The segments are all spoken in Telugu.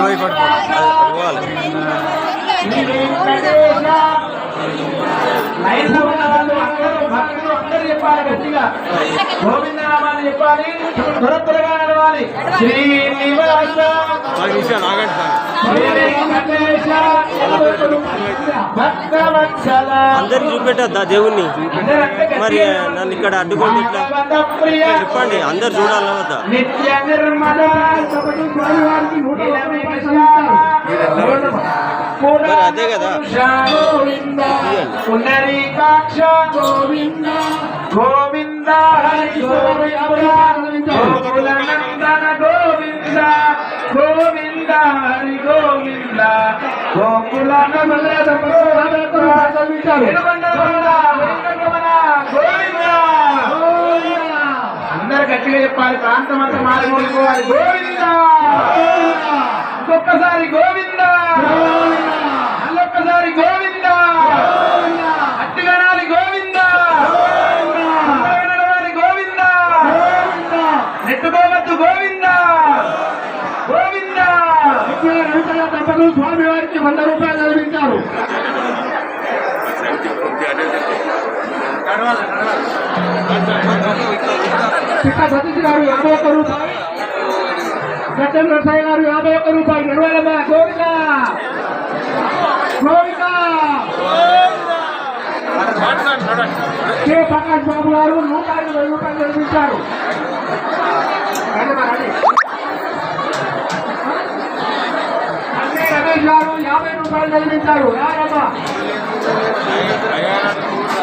పోయి పట్టుకో ఉన్న వాళ్ళు అందరూ చెప్పాలి గట్టిగా. గోవిందనామాన్ని చెప్పాలి త్వర త్వరగా నడవాలి. శ్రీనివాస. అందరికి చూపెట్టద్దా దేవుణ్ణి? మరి నన్ను ఇక్కడ అడ్డుకోండి ఇట్లా. చెప్పండి అందరు చూడాలా వద్దా నిత్య నిర్మల. మరి అదే కదా. పునరీకాక్ష గోవింద. గోవింద హరి గోవింద. గోకుల నందన గోవింద. గోవింద హరి గోవింద. గోకుల నందన గోవింద. అందరు గట్టిగా చెప్పాలి ప్రాంతం అంతా మారుకోవాలి గోవింద. ఇంకొక్కసారి గోవింద మళ్ళొక్కసారి గోవింద అట్టుగనాలి గోవింద అందరూ నడవాలి గోవింద నెట్టుకోవద్దు గోవింద గోవింద తప్పదు స్వామి వారికి వంద రూపాయలు చదివించారు చిక్క సతీష్ గారు యాభై ఒక్క రూపాయలు. సత్యం నరసయ్య గారు యాభై ఒక్క రూపాయలు. నడవాలమ్మ గోవింద! గోవింద! కే ప్రకాష్ బాబు గారు నూట ఇరవై రూపాయలు చదివించారు అన్నే రమేష్ గారు యాభై రూపాయలు చదివించారు రారమ్మ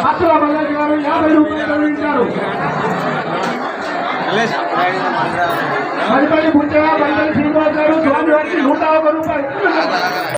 అత్తుల మల్లేష్ గారు యాభై రూపాయలు చదివించారు మరిపల్లి పుట్టగా మరిపల్లి శ్రీనివాస్ గారు స్వామి వారికి నూట ఒక రూపాయలు